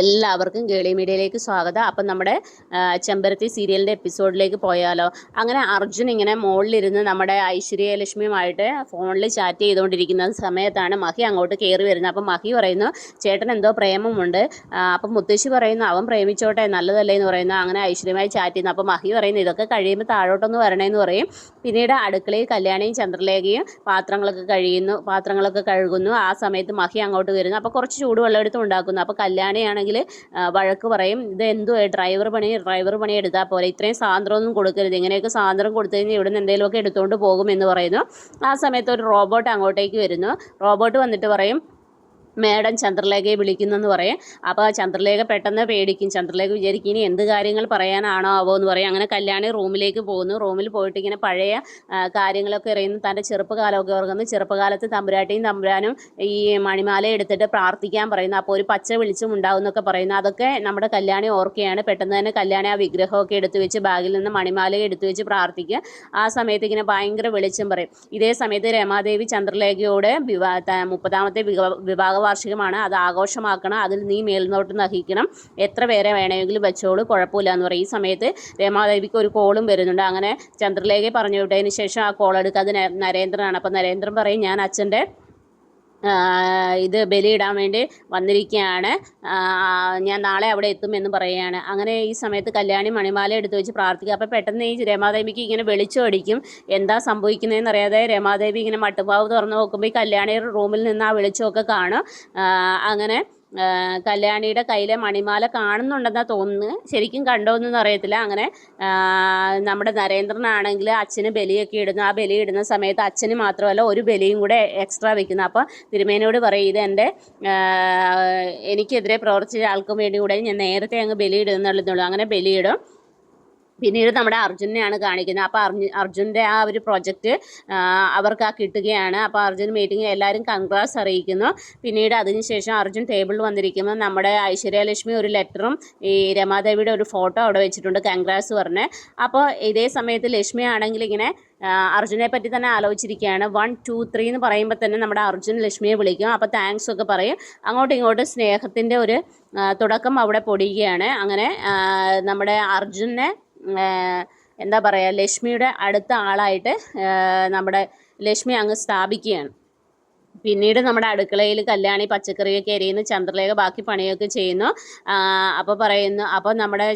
എല്ലാവർക്കും ഗേളി മീഡിയയിലേക്ക് സ്വാഗതം. അപ്പം നമ്മുടെ ചെമ്പരത്തി സീരിയലിന്റെ എപ്പിസോഡിലേക്ക് പോയാലോ. അങ്ങനെ അർജുൻ ഇങ്ങനെ മുകളിലിരുന്ന് നമ്മുടെ ഐശ്വര്യ ലക്ഷ്മിയുമായിട്ട് ഫോണിൽ ചാറ്റ് ചെയ്തുകൊണ്ടിരിക്കുന്ന സമയത്താണ് മഹി അങ്ങോട്ട് കയറി വരുന്നത്. അപ്പം മഹി പറയുന്നു ചേട്ടൻ എന്തോ പ്രേമമുണ്ട്. അപ്പം മുത്തശ്ശി പറയുന്നു അവൻ പ്രേമിച്ചോട്ടെ നല്ലതല്ലേ എന്ന് പറയുന്നു. അങ്ങനെ ഐശ്വര്യമായി ചാറ്റ് ചെയ്യുന്നു. അപ്പം മഹി പറയുന്നു ഇതൊക്കെ കഴിയുമ്പോൾ താഴോട്ടൊന്ന് വരണേന്ന് പറയും. പിന്നീട് അടുക്കളയിൽ കല്യാണിയും ചന്ദ്രലേഖയും പാത്രങ്ങളൊക്കെ കഴിയുന്നു പാത്രങ്ങളൊക്കെ കഴുകുന്നു. ആ സമയത്ത് മഹി അങ്ങോട്ട് വരുന്നു. അപ്പോൾ കുറച്ച് ചൂടുവെള്ളം എടുത്ത് ഉണ്ടാക്കുന്നു. അപ്പോൾ കല്യാണിയാണെങ്കിൽ വഴക്ക് പറയും ഇത് എന്തോ ഡ്രൈവർ പണി ഡ്രൈവർ പണി എടുത്താൽ പോലെ ഇത്രയും സാന്ദ്രമൊന്നും കൊടുക്കരുത് ഇങ്ങനെയൊക്കെ സാന്ദ്രം കൊടുത്തു കഴിഞ്ഞാൽ ഇവിടെ നിന്ന് എന്തെങ്കിലുമൊക്കെ എടുത്തുകൊണ്ട് പോകുമെന്ന് പറയുന്നു. ആ സമയത്ത് ഒരു റോബോട്ട് അങ്ങോട്ടേക്ക് വരുന്നു. റോബോട്ട് വന്നിട്ട് പറയും മേഡം ചന്ദ്രലേഖയെ വിളിക്കുന്നെന്ന് പറയും. അപ്പോൾ ചന്ദ്രലേഖ പെട്ടെന്ന് പേടിക്കും. ചന്ദ്രലേഖ വിചാരിക്കും ഇനി എന്ത് കാര്യങ്ങൾ പറയാനാണോ ആവോ? എന്ന് പറയും. അങ്ങനെ കല്യാണി റൂമിലേക്ക് പോകുന്നു. റൂമിൽ പോയിട്ട് ഇങ്ങനെ പഴയ കാര്യങ്ങളൊക്കെ അറിയുന്നു. തന്റെ ചെറുപ്പകാലമൊക്കെ ഓർക്കുന്നു. ചെറുപ്പകാലത്ത് തമ്പുരാട്ടിയും തമ്പുരാനും ഈ മണിമാല എടുത്തിട്ട് പ്രാർത്ഥിക്കാൻ പറയുന്നു. അപ്പോൾ ഒരു പച്ച വെളിച്ചം ഉണ്ടാവും എന്നൊക്കെ പറയുന്നു. അതൊക്കെ നമ്മുടെ കല്യാണി ഓർക്കുകയാണ്. പെട്ടെന്ന് തന്നെ കല്യാണി ആ വിഗ്രഹമൊക്കെ എടുത്തു വെച്ച് ബാഗിൽ നിന്ന് മണിമാല എടുത്തു വെച്ച് പ്രാർത്ഥിക്കുക. ആ സമയത്ത് ഇങ്ങനെ ഭയങ്കര വെളിച്ചം പറയും. ഇതേ സമയത്ത് രമാദേവി ചന്ദ്രലേഖയോട് വിവാ മുപ്പതാമത്തെ വിവാ- വിവാഹ വാർഷികമാണ്. അത് ആഘോഷമാക്കണം. അതിൽ നീ മേൽനോട്ടം നഹിക്കണം. എത്ര പേരെ വേണമെങ്കിലും വെച്ചോളൂ. കുഴപ്പമില്ല എന്ന് പറയും. ഈ സമയത്ത് രമാദേവിക്ക് ഒരു കോളും വരുന്നുണ്ട്. അങ്ങനെ ചന്ദ്രലേഖ പറഞ്ഞു വിട്ടതിന് ശേഷം ആ കോൾ എടുക്കാതെ ന- നരേന്ദ്രനാണ്. അപ്പം നരേന്ദ്രൻ പറയും ഞാൻ അച്ഛന്റെ ഇത് ബലിയിടാൻ വേണ്ടി വന്നിരിക്കുകയാണ്. ഞാൻ നാളെ അവിടെ എത്തും എന്ന് പറയുകയാണ്. അങ്ങനെ ഈ സമയത്ത് കല്യാണി മണിമാല എടുത്തു വെച്ച് പ്രാർത്ഥിക്കുക. അപ്പോൾ പെട്ടെന്ന് ഈ രമാദേവിക്ക് ഇങ്ങനെ വെളിച്ചം അടിക്കും. എന്താ സംഭവിക്കുന്നതെന്ന് അറിയാതെ രമാദേവി ഇങ്ങനെ മട്ടുപാവ് തുറന്ന് നോക്കുമ്പോൾ ഈ കല്യാണി റൂമിൽ നിന്ന് ആ വെളിച്ചമൊക്കെ കാണും. അങ്ങനെ കല്യാണിയുടെ കയ്യിലെ മണിമാല കാണുന്നുണ്ടെന്നാണ് തോന്നുന്നു. ശരിക്കും കണ്ടോ എന്നൊന്നും അറിയത്തില്ല. അങ്ങനെ നമ്മുടെ നരേന്ദ്രനാണെങ്കിൽ അച്ഛന് ബലിയൊക്കെ ഇടുന്നു ആ ബലി ഇടുന്ന സമയത്ത് അച്ഛന് മാത്രമല്ല ഒരു ബലിയും കൂടെ എക്സ്ട്രാ വെക്കുന്നു. അപ്പോൾ തിരുമേനോട് പറയും ഇത് എന്റെ എനിക്കെതിരെ പ്രവർത്തിച്ച ആൾക്കും വേണ്ടി കൂടെ ഞാൻ നേരത്തെ അങ്ങ് ബലിയിടുന്നുള്ളൂ അങ്ങനെ ബലിയിടും. പിന്നീട് നമ്മുടെ അർജുനെയാണ് കാണിക്കുന്നത്. അപ്പോൾ അർജു അർജുന്റെ ആ ഒരു പ്രൊജക്റ്റ് അവർക്ക് ആ കിട്ടുകയാണ്. അപ്പോൾ അർജുൻ മീറ്റിംഗ് എല്ലാവരും കൺഗ്രാസ് അറിയിക്കുന്നു. പിന്നീട് അതിനുശേഷം അർജുൻ ടേബിളിൽ വന്നിരിക്കുമ്പോൾ നമ്മുടെ ഐശ്വര്യലക്ഷ്മി ഒരു ലെറ്ററും ഈ രമാദേവിയുടെ ഒരു ഫോട്ടോ അവിടെ വെച്ചിട്ടുണ്ട്. കൺഗ്രാസ് പറഞ്ഞ്. അപ്പോൾ ഇതേ സമയത്ത് ലക്ഷ്മി ആണെങ്കിൽ ഇങ്ങനെ അർജുനെ പറ്റി തന്നെ ആലോചിച്ചിരിക്കുകയാണ്. വൺ ടു ത്രീ എന്ന് പറയുമ്പോൾ തന്നെ നമ്മുടെ അർജുൻ ലക്ഷ്മിയെ വിളിക്കും. അപ്പോൾ താങ്ക്സ് ഒക്കെ പറയും. അങ്ങോട്ടും ഇങ്ങോട്ടും സ്നേഹത്തിന്റെ ഒരു തുടക്കം അവിടെ പൊടിയുകയാണ്. അങ്ങനെ നമ്മുടെ അർജുനെ എന്താ പറയുക ലക്ഷ്മിയുടെ അടുത്ത ആളായിട്ട് നമ്മുടെ ലക്ഷ്മി അങ്ങ് സ്ഥാപിക്കുകയാണ്. പിന്നീട് നമ്മുടെ അടുക്കളയിൽ കല്യാണി പച്ചക്കറിയൊക്കെ എരിയുന്നു ചന്ദ്രലേഖ ബാക്കി പണിയൊക്കെ ചെയ്യുന്നു. അപ്പോൾ പറയുന്നു അപ്പോൾ നമ്മുടെ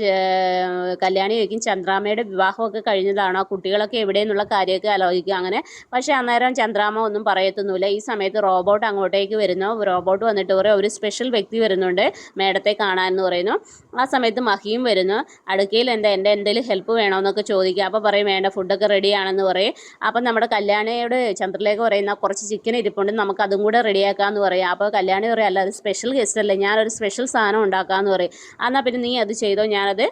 കല്യാണി ചോദിക്കും ചന്ദ്രാമ്മയുടെ വിവാഹമൊക്കെ കഴിഞ്ഞതാണോ? കുട്ടികളൊക്കെ എവിടെ എവിടെയെന്നുള്ള കാര്യമൊക്കെ ആലോചിക്കുക അങ്ങനെ. പക്ഷേ അന്നേരം ചന്ദ്രാമ ഒന്നും പറയത്തൊന്നുമില്ല. ഈ സമയത്ത് റോബോട്ട് അങ്ങോട്ടേക്ക് വരുന്നു. റോബോട്ട് വന്നിട്ട് പറയും ഒരു സ്പെഷ്യൽ വ്യക്തി വരുന്നുണ്ട് മേഡത്തെ കാണാൻ എന്ന് പറയുന്നു. ആ സമയത്ത് മഹിയും വരുന്നു. അടുക്കയിൽ എന്താ എന്റെ എന്തെങ്കിലും ഹെൽപ്പ് വേണമെന്നൊക്കെ ചോദിക്കുക അപ്പോൾ പറയും വേണ്ട ഫുഡൊക്കെ റെഡിയാണെന്ന് പറയും. അപ്പം നമ്മുടെ കല്യാണിയോട് ചന്ദ്രലേഖ പറയുന്ന കുറച്ച് ചിക്കൻ ഇരിപ്പുണ്ട് നമുക്ക് അതും കൂടെ റെഡിയാക്കാമെന്ന് പറയും. അപ്പോൾ കല്യാണി പറയും അല്ല അത് സ്പെഷ്യൽ ഗസ്റ്റ് അല്ലേ ഞാനൊരു സ്പെഷ്യൽ സാധനം ഉണ്ടാക്കാമെന്ന് പറയും. എന്നാൽ പിന്നെ നീ അത് ചെയ്തോ ഞാനത്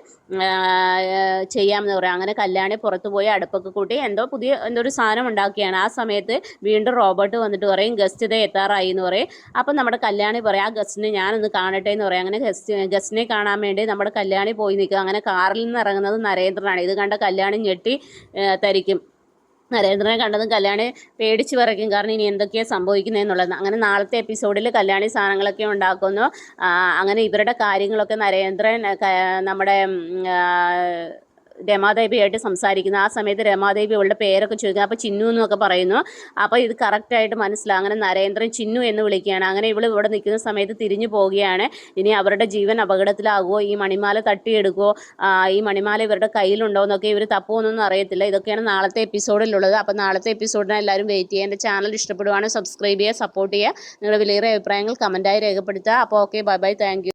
ചെയ്യാമെന്ന് പറയും. അങ്ങനെ കല്യാണി പുറത്ത് പോയി അടുപ്പൊക്കെ കൂട്ടി എന്തോ പുതിയ എന്തോ ഒരു സാധനം ഉണ്ടാക്കിയാണ്. ആ സമയത്ത് വീണ്ടും റോബോട്ട് വന്നിട്ട് പറയും ഗസ്റ്റ് ഇതേ എത്താറായി എന്ന് പറയും. അപ്പം നമ്മുടെ കല്യാണി പറയും ആ ഗസ്റ്റിനെ ഞാനൊന്ന് കാണട്ടെ എന്ന് പറയും. അങ്ങനെ ഗസ്റ്റ് ഗസ്റ്റിനെ കാണാൻ വേണ്ടി നമ്മുടെ കല്യാണി പോയി നിൽക്കുക അങ്ങനെ കാറിൽ നിന്ന് ഇറങ്ങുന്നത് നരേന്ദ്രനാണ്. ഇത് കണ്ട കല്യാണി ഞെട്ടി തരിക്കും. നരേന്ദ്രനെ കണ്ടതും കല്യാണി പേടിച്ച് പറയ്ക്കും കാരണം ഇനി എന്തൊക്കെയാണ് സംഭവിക്കുന്നതെന്നുള്ളത് അങ്ങനെ നാളത്തെ എപ്പിസോഡിൽ കല്യാണി സാധനങ്ങളൊക്കെ ഉണ്ടാക്കുന്നു. അങ്ങനെ ഇവരുടെ കാര്യങ്ങളൊക്കെ നരേന്ദ്രൻ നമ്മുടെ രമാദേവിയായിട്ട് സംസാരിക്കുന്നത് ആ സമയത്ത് രമാദേവി അവളുടെ പേരൊക്കെ ചോദിക്കുന്നത് അപ്പോൾ ചിന്നു എന്നൊക്കെ പറയുന്നു. അപ്പോൾ ഇത് കറക്റ്റായിട്ട് മനസ്സിലാകും അങ്ങനെ നരേന്ദ്രൻ ചിന്നു എന്ന് വിളിക്കുകയാണ്. അങ്ങനെ ഇവൾ ഇവിടെ നിൽക്കുന്ന സമയത്ത് തിരിഞ്ഞു പോവുകയാണ്. ഇനി അവരുടെ ജീവൻ അപകടത്തിലാകുമോ ഈ മണിമാല തട്ടിയെടുക്കുമോ ഈ മണിമാല ഇവരുടെ കയ്യിലുണ്ടോ എന്നൊക്കെ ഇവർ തപ്പുമെന്നൊന്നും അറിയത്തില്ല. ഇതൊക്കെയാണ് നാളത്തെ എപ്പിസോഡിലുള്ളത്. അപ്പോൾ നാളത്തെ എപ്പിസോഡിനെ എല്ലാവരും വെയിറ്റ് ചെയ്യുക. എന്റെ ചാനൽ ഇഷ്ടപ്പെടുവാണെങ്കിൽ സബ്സ്ക്രൈബ് ചെയ്യുക സപ്പോർട്ട് ചെയ്യുക. നിങ്ങളുടെ വിലയേറിയ അഭിപ്രായങ്ങൾ കമന്റായി രേഖപ്പെടുത്തുക. അപ്പോൾ ഓക്കെ ബൈ ബൈ താങ്ക്